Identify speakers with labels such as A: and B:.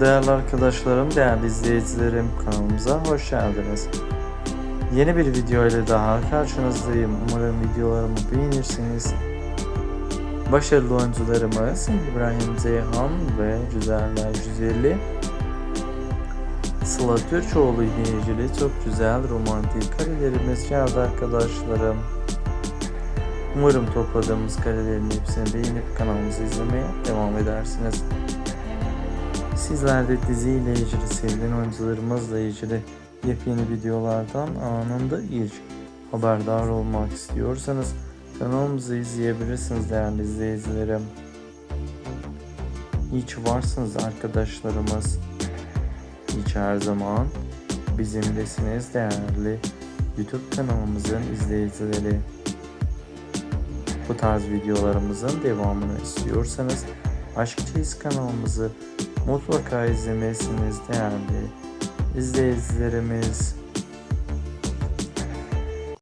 A: Değerli arkadaşlarım, değerli izleyicilerim kanalımıza hoş geldiniz. Yeni bir video ile daha karşınızdayım. Umarım videolarımı beğenirsiniz. Başarılı oyuncularımız İbrahim Zeyhan ve Güzeller Güzeli Sıla Türkoğlu ile çok güzel romantik karelerimiz geldi arkadaşlarım. Umarım topladığımız karelerin hepsini beğenip kanalımızı izlemeye devam edersiniz. Sizler de diziyle ilgili sevilen oyuncularımızla ilgili yepyeni videolardan anında ilk haberdar olmak istiyorsanız kanalımızı izleyebilirsiniz değerli izleyicilerim. İyi ki varsınız arkadaşlarımız. İyi ki her zaman bizimlesiniz değerli YouTube kanalımızın izleyicileri. Bu tarz videolarımızın devamını istiyorsanız Aşk Çeyiz kanalımızı mutlaka izlemesiniz değerli izleyicilerimiz.